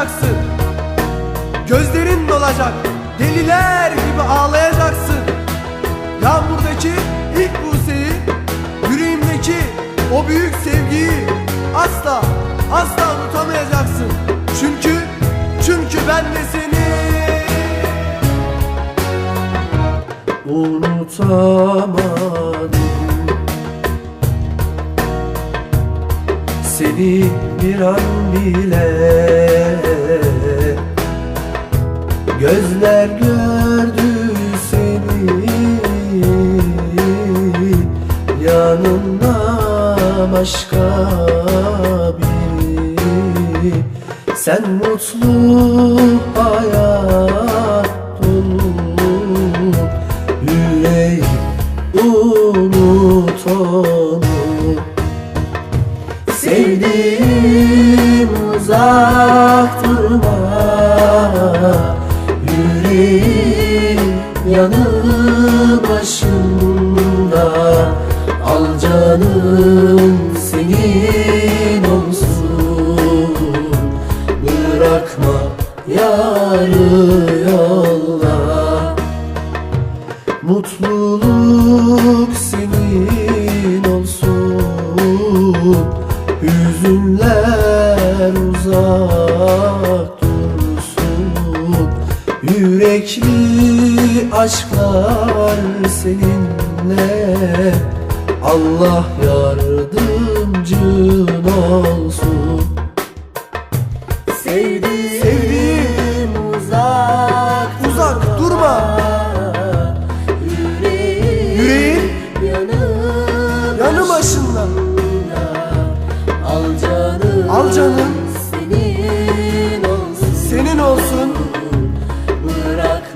yaşayacaksın Gözlerin dolacak Deliler gibi ağlayacaksın. Yağmurdaki ilk buseyi Yüreğimdeki o büyük sevgiyi Asla asla unutamayacaksın. Çünkü çünkü ben de seni unutamadım. Seni bir an bile Gözler gördü seni. Yanında başka biri. Sen mutlu hayat dolu. Yüreğim unut onu. Sevdiğim uzak durma yanı başında Al canım senin olsun. Bırakma yarı yolda Mutluluk senin olsun. Hüzünler Yürekli aşklar seninle. Allah yardımcın olsun. Sevdiğim, Sevdiğim uzak uzak durma. Yüreğim, Yüreğin yanı, yanı başında Al canım, Al canım